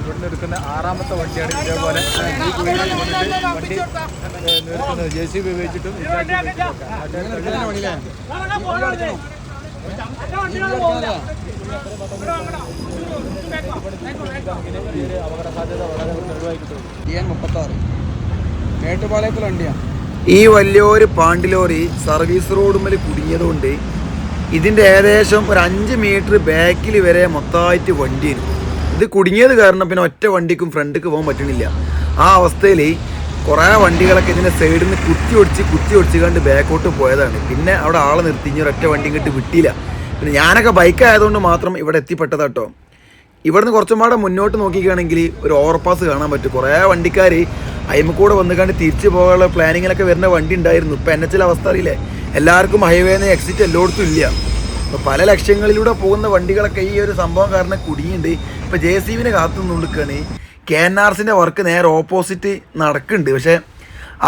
ഇവിടുന്ന് എടുക്കുന്ന ആറാമത്തെ വണ്ടിയാണ് ഇതേപോലെ. വണ്ടി നിർത്തുന്നത് ജെ സി ബി. നാട്ടുകാർ ഈ വലിയൊരു പാണ്ടിലോറി സർവീസ് റോഡുമ്മൽ കുടുങ്ങിയതുകൊണ്ട് ഇതിന്റെ ഏകദേശം ഒരു അഞ്ച് മീറ്റർ ബാക്കിൽ വരെ മൊത്തമായിട്ട് വണ്ടിയാണ്. ഇത് കുടുങ്ങിയത് കാരണം പിന്നെ ഒറ്റ വണ്ടിക്കും ഫ്രണ്ടിക്ക് പോകാൻ പറ്റണില്ല. ആ അവസ്ഥയിൽ കുറേ വണ്ടികളൊക്കെ ഇതിന്റെ സൈഡിൽ നിന്ന് കുത്തി ഒടിച്ച് കുത്തി ഒടിച്ച് കണ്ട് ബാക്കോട്ട് പോയതാണ്. പിന്നെ അവിടെ ആളെ നിർത്തി ഇനി ഒരൊറ്റ വണ്ടി ഇങ്ങോട്ട് വിട്ടില്ല. പിന്നെ ഞാനൊക്കെ ബൈക്ക് ആയതുകൊണ്ട് മാത്രം ഇവിടെ എത്തിപ്പെട്ടതാട്ടോ ഇവിടുന്ന് കുറച്ചും പാടെ മുന്നോട്ട് നോക്കിക്കുകയാണെങ്കിൽ ഒരു ഓവർപാസ് കാണാൻ പറ്റും. കുറേ വണ്ടിക്കാർ അയിമക്കൂടെ വന്ന് കണ്ട് തിരിച്ചു പോകാനുള്ള പ്ലാനിങ്ങിലൊക്കെ വരുന്ന വണ്ടി ഉണ്ടായിരുന്നു ഇപ്പം എൻ എച്ചിലെ അവസ്ഥ അറിയില്ലേ? എല്ലാവർക്കും ഹൈവേന്ന് എക്സിറ്റ് എല്ലായിടത്തും ഇല്ല. അപ്പോൾ പല ലക്ഷ്യങ്ങളിലൂടെ പോകുന്ന വണ്ടികളൊക്കെ ഈ ഒരു സംഭവം കാരണം കുടുങ്ങിയിട്ടുണ്ട് ഇപ്പോൾ ജെ സി ബിനെ കാത്തു നിൽക്കുകയാണ് കെ എൻ ആർ സിന്റെ വർക്ക് നേരെ ഓപ്പോസിറ്റ് നടക്കുന്നുണ്ട്. പക്ഷേ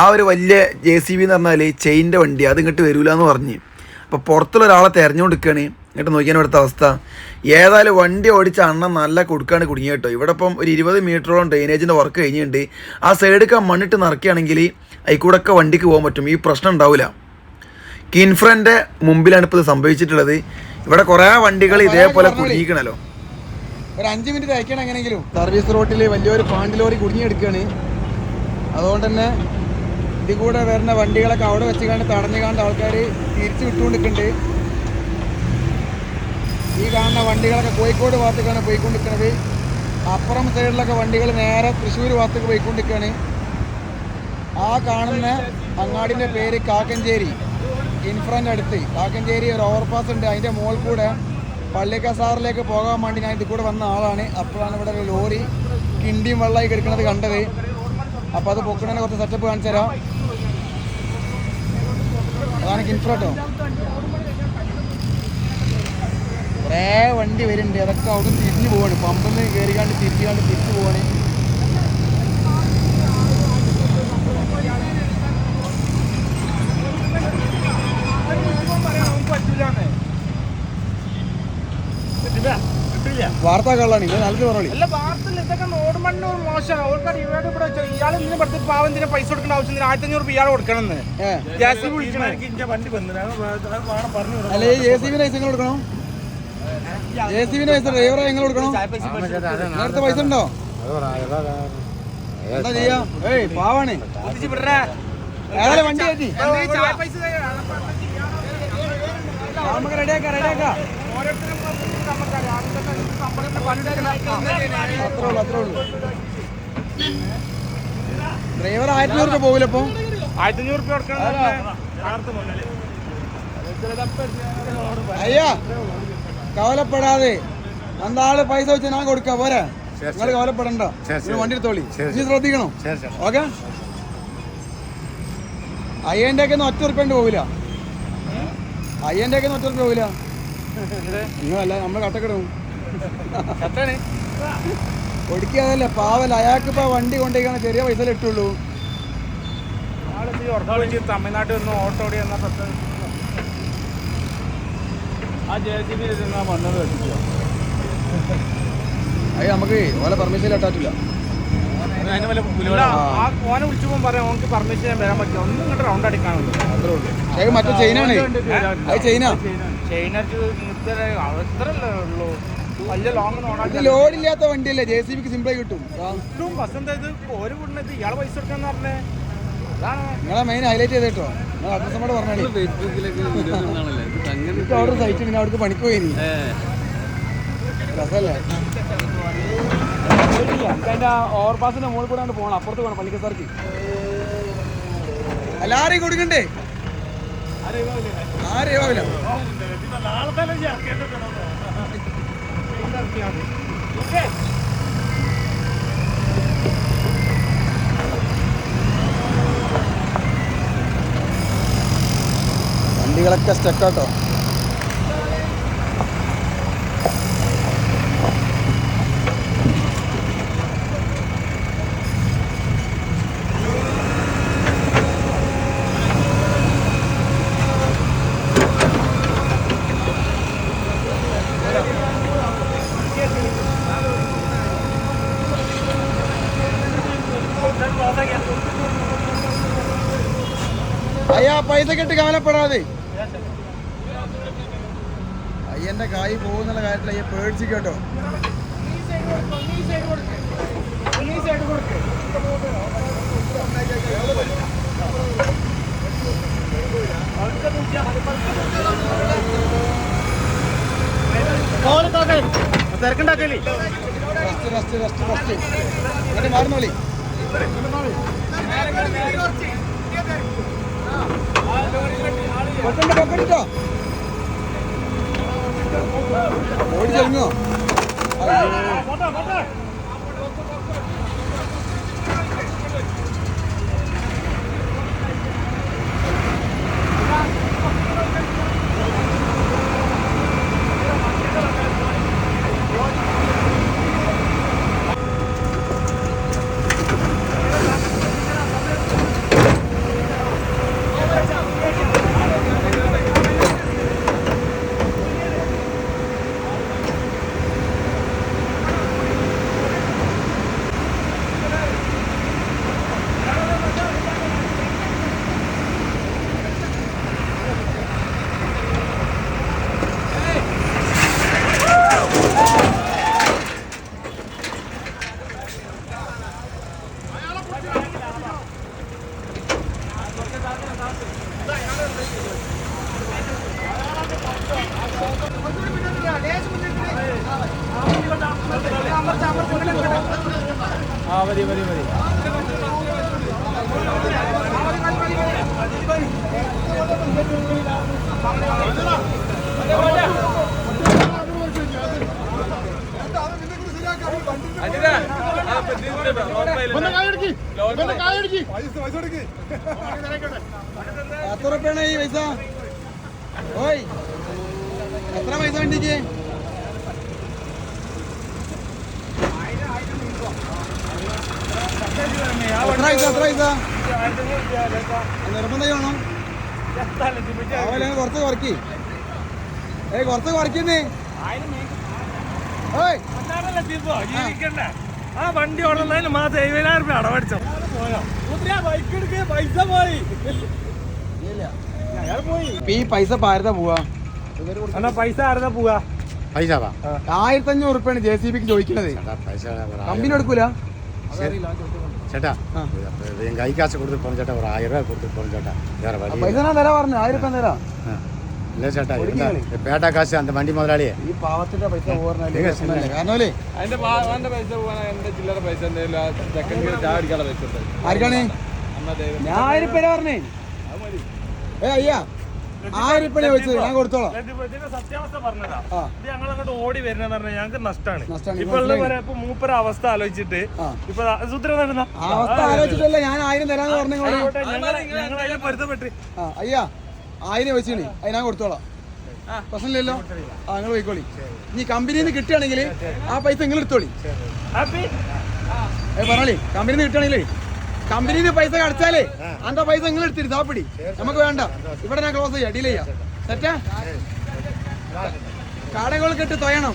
ആ ഒരു വലിയ ജെ സി ബി എന്ന് പറഞ്ഞാൽ ചെയിന്റെ വണ്ടി അത് ഇങ്ങോട്ട് വരില്ല എന്ന് പറഞ്ഞ്. അപ്പോൾ പുറത്തുള്ള ഒരാളെ തിരഞ്ഞുകൊടുക്കുകയാണ് ഇങ്ങോട്ട് നോക്കിയാൽ ഇവിടുത്തെ അവസ്ഥ. ഏതായാലും വണ്ടി ഓടിച്ച അണ്ണൻ നല്ല കൊടുക്കാണ് കുടുങ്ങി കേട്ടോ. ഇവിടെ ഇപ്പം ഒരു ഇരുപത് മീറ്ററോളം ഡ്രെയിനേജിന്റെ വർക്ക് കഴിഞ്ഞിട്ടുണ്ട്. ആ സൈഡൊക്കെ മണ്ണിട്ട് നിറക്കുകയാണെങ്കിൽ അതിൽക്കൂടെ വണ്ടിക്ക് പോകാൻ പറ്റും. ഈ പ്രശ്നം ഉണ്ടാവില്ല. കിൻഫ്രന്റെ മുമ്പിലാണ് ഇപ്പോൾ ഇത് സംഭവിച്ചിട്ടുള്ളത്. ഇവിടെ കുറേ വണ്ടികൾ ഇതേപോലെ കുടുങ്ങിക്കണല്ലോ ഒരു അഞ്ച് മിനിറ്റ് അയക്കണം എങ്ങനെയെങ്കിലും. സർവീസ് റോട്ടിൽ വലിയൊരു പാണ്ടി ലോറി കുടുങ്ങിയെടുക്കുകയാണ്. അതുകൊണ്ട് തന്നെ ഇതിൽ കൂടെ വരുന്ന വണ്ടികളൊക്കെ അവിടെ വെച്ച് കണ്ട് തടഞ്ഞു കണ്ട് ആൾക്കാർ തിരിച്ചു വിട്ടുകൊണ്ടിരിക്കുന്നുണ്ട്. ഈ കാണുന്ന വണ്ടികളൊക്കെ കോഴിക്കോട് ഭാഗത്തേക്കാണ് പോയിക്കൊണ്ടിരിക്കുന്നത്. അപ്പുറം സൈഡിലൊക്കെ വണ്ടികൾ നേരെ തൃശ്ശൂർ ഭാഗത്തേക്ക് പോയിക്കൊണ്ടിരിക്കുകയാണ്. ആ കാണുന്ന അങ്ങാടിന്റെ പേര് കാക്കഞ്ചേരി. ഇൻഫ്രണ്ട് അടുത്ത് കാക്കഞ്ചേരി ഒരു ഓവർപാസ് ഉണ്ട്. അതിന്റെ മുകളിൽ കൂടെ പള്ളിക്കസാറിലേക്ക് പോകാൻ വേണ്ടി ഞാൻ ഇത് കൂടെ വന്ന ആളാണ്. അപ്പോഴാണ് ഇവിടെ ഒരു ലോറി കിണ്ടിയും വെള്ളമായി കിടക്കുന്നത് കണ്ടത്. അപ്പോൾ അത് പൊക്കണേനെ കുറച്ച് സെറ്റപ്പ് കാണിച്ചു തരാം. അതാണ് കിൻഫ്രോട്ടോ കുറേ വണ്ടി വരുന്നുണ്ട്. അതൊക്കെ അവിടെ തിരിഞ്ഞു പോവാണ്. പമ്പിൽ നിന്ന് കയറിക്കാണ്ട് തിരിച്ചുകാണ്ട് തിരിച്ചു പോവാണ്. വാർത്ത കള്ളാണ് ഇത് നല്ല പറഞ്ഞു അല്ല വാർത്തയിൽ ഇതൊക്കെ നോർമലിന് മോശമാണ്. ഓൾക്കാർ ഇവിടെ ഇവിടെ ഇയാൾ എന്തിനും പഠിച്ച പാവം എന്തിനാ പൈസ കൊടുക്കേണ്ട ആവശ്യം ഇതിന് ആയിരത്തി അഞ്ഞൂറ് ഇയാൾ കൊടുക്കണമെന്ന്. വിളിക്കണേ. പറഞ്ഞു അല്ല ജെ സി ബി ലൈസൻസ് കൊടുക്കണം? ജെ സി ബി ലൈസൻസ് ഡ്രൈവറെ എങ്ങനെ കൊടുക്കണം? നേരത്തെ പൈസ ഉണ്ടോ? എന്താ ചെയ്യാ? ഏയ് പാവാണ്. ഏതായാലും വണ്ടി കയറ്റി. എന്താ ചായ പൈസ തരാം? നമുക്ക് റെഡിയാക്കാം റെഡിയാക്കാം ഡ്രൈവർ ആയിരത്തി രൂപ പോകില്ല ഇപ്പൊ? ആയിരത്തി അഞ്ഞൂറ് രൂപ അയ്യാ കവലപ്പെടാതെ എന്താൾ പൈസ വെച്ച് ഞാൻ കൊടുക്കാം പോരാ. നിങ്ങൾ കവലപ്പെടണ്ട. വണ്ടി എടുത്തോളി. നീ ശ്രദ്ധിക്കണം. ഓക്കെ? അയ്യന്റെ ഒക്കെ ഒന്നും ഒറ്റ ഉറുപ്പ്യണ്ട് പോവില്ല. അയ്യന്റെ ഒക്കെ ഒന്നും ഒറ്റ ഉറുപ്പ്യ പോവില്ല. നിങ്ങളല്ല നമ്മൾ കട്ടക്കിടും ഒടുക്കിയതല്ലേ പാവല്ല അയാൾക്ക് ഇപ്പൊ വണ്ടി കൊണ്ടേക്കാണ് ചെറിയ പൈസ ഇട്ടുള്ളൂ. തമിഴ്നാട്ടിൽ നിന്ന് ഓട്ടോ ഓടി എന്ന പ്രശ്നം. ആ ജെ സി ബി വന്നത് വെച്ചിട്ടോ അത് നമുക്ക് ഓലെ പെർമിഷൻ ഇട്ടാറ്റില്ല ഓനെ വിളിച്ചു പോകുമ്പോൾ പറയാം ഓനക്ക് പെർമിഷൻ വരാൻ പറ്റില്ല. ഒന്നും ഇങ്ങോട്ട് റൗണ്ട് അടിക്കാനുള്ളൂ അത്രേ ഉള്ളൂ. അത് മറ്റേ ചെയിനാണ് അത് അത്രല്ലേ ഉള്ളൂ. വലിയ ലോങ് ലോഡില്ലാത്ത വണ്ടിയല്ലേ? ജെ സി ബിക്ക് സിമ്പിളായി കിട്ടും. ബസ് എന്താ ഇത്? ഒരു വീടിനത് ഇയാളെ പൈസ കൊടുക്കാന്ന് പറഞ്ഞേ. അതാണ്. നിങ്ങളെ മെയിൻ ഹൈലൈറ്റ് ചെയ്തേട്ടോ നിങ്ങൾ അഡ്രസ് കൂടെ പറഞ്ഞാൽ അവിടെ സൈറ്റ് ഉണ്ട് അവിടേക്ക് പണിക്ക് പോയി രസമല്ലേ അതിന്റെ ഓവർപാസിന്റെ മുകളിൽ കൂടെ പോകണം അപ്പുറത്ത് പോകണം പള്ളിക്കസാർക്ക്. എല്ലാരെയും കൊടുക്കണ്ടേ? ആരെയും ആവില്ല? വണ്ടികളൊക്കെ സ്റ്റക്കാട്ടോ അയ്യാ പൈസ കെട്ട് കവലപ്പെടാതെ. അയ്യന്റെ കായ് പോകുന്നുള്ള കാര്യത്തിൽ അയ്യ പേടിച്ചു കേട്ടോ ഈ സൈഡ് കൊടുക്ക് ഈ സൈഡ് കൊടുക്ക് തിരക്കുണ്ടാക്കല്ലേ റെസ്റ്റ് റെസ്റ്റ് റെസ്റ്റ് റെസ്റ്റ് എന്നിട്ട് മാറുന്നോളി പൊക്കണ്ട പൊക്കണ്ടോ ഓടി ചെലുങ്ങോ ആ മതി മതി മതി. എത്ര റുപ്യാണ് ഈ പൈസ ഓയ് എത്ര പൈസ വണ്ടിക്ക് കുറച്ച് കുറക്കി കുറച്ച് കുറക്കുന്നേ ആ. വണ്ടി ഓടുന്നതിന് മാസം എഴുപതിനായിരം രൂപ അടവടിച്ചോ. ബൈക്ക് എടുക്കുക പൈസ പോയി. ഈ പൈസ പാരതാ പോവാ? എന്നാ പൈസ ആരതാ പോവാ? പൈസ ആയിരത്തി അഞ്ഞൂറ് ഉറുപ്പാണ് ജെ സി ബിക്ക് ചോദിക്കുന്നത് കമ്പനി എടുക്കൂല? ചേട്ടാ കൈ കാശ് കൊടുത്തിട്ട് പോണം ചേട്ടാ ഒരു ആയിരം രൂപ കൊടുത്തിട്ട് പോണം ചേട്ടാ. വേറെ പൈസ ഞാൻ തരാ പറഞ്ഞു. ആയിരം ഉറുപ്പ തരാ. ഇല്ല ചേട്ടാ പേട്ട കാശ് അന്ത വണ്ടി മുതലാളിയെ. ഈ പാവത്തിന്റെ പൈസ ആർക്കാണ്? ഉറുപ്പ പറഞ്ഞേ. ഏ അയ്യാ. ആയിരം ഉറുപ്പ ചോദിച്ചത് ഞാൻ കൊടുത്തോളാം. ഇതിന്റെ സത്യാവസ്ഥ പറഞ്ഞതാ. ഇത് ഞങ്ങൾ അങ്ങോട്ട് ഓടി വരുന്നതെന്ന് പറഞ്ഞാൽ ഞങ്ങൾക്ക് നഷ്ടമാണ് നഷ്ടാണ്. ഇപ്പൊ ഉള്ള പറയാ ഇപ്പൊ മൂപ്പര അവസ്ഥ ആലോചിച്ചിട്ട്. ഇപ്പൊ സൂത്ര നടന്ന അവസ്ഥ ആലോചിച്ചിട്ടല്ല ഞാൻ ആയിരം തരാന്ന് പറഞ്ഞോളൂ ഞങ്ങൾ അതിനെ പൊരുത്തപ്പെട്ട്. അയ്യാ ആയിരം വെച്ചിനി. അത് ഞാൻ കൊടുത്തോളാം. പ്രശ്നമില്ലല്ലോ? ആ നിങ്ങൾ പോയിക്കോളി. ഇനി കമ്പനിയിൽ നിന്ന് കിട്ടുകയാണെങ്കിൽ ആ പൈസ നിങ്ങൾ എടുത്തോളി. പറഞ്ഞോളി. കമ്പനിയിൽ നിന്ന് കിട്ടുകയാണെങ്കിലേ കമ്പനിയിൽ നിന്ന് പൈസ അടച്ചാലേ അന്റെ പൈസ നിങ്ങൾ എടുത്തിരുന്നു? താപ്പിടി നമുക്ക് വേണ്ട. ഇവിടെ ഞാൻ ക്ലോസ് ചെയ്യാം. ഡീൽ ചെയ്യാം. സെറ്റാ കടകൾ കെട്ട് തൊയണം.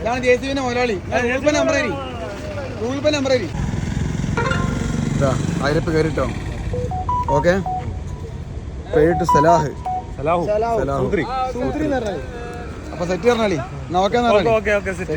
ഇതാണ് ജെ സി ബിന്റെ മുതലാളി. ഗൂഗിൾ പേ നമ്പർ തരി. ഗൂഗിൾ പേ നമ്പർ തരി ആയിരപ്പ് കയറിട്ടോ. ഓക്കെ. പേരിട്ട് സലാഹ്. സലാഹു. സലാഹ്. സൂത്രി. സൂത്രി. പറഞ്ഞാൽ അപ്പൊ സെറ്റ് പറഞ്ഞാലേ പറഞ്ഞാലി ഓക്കെ ഓക്കെ സെറ്റ്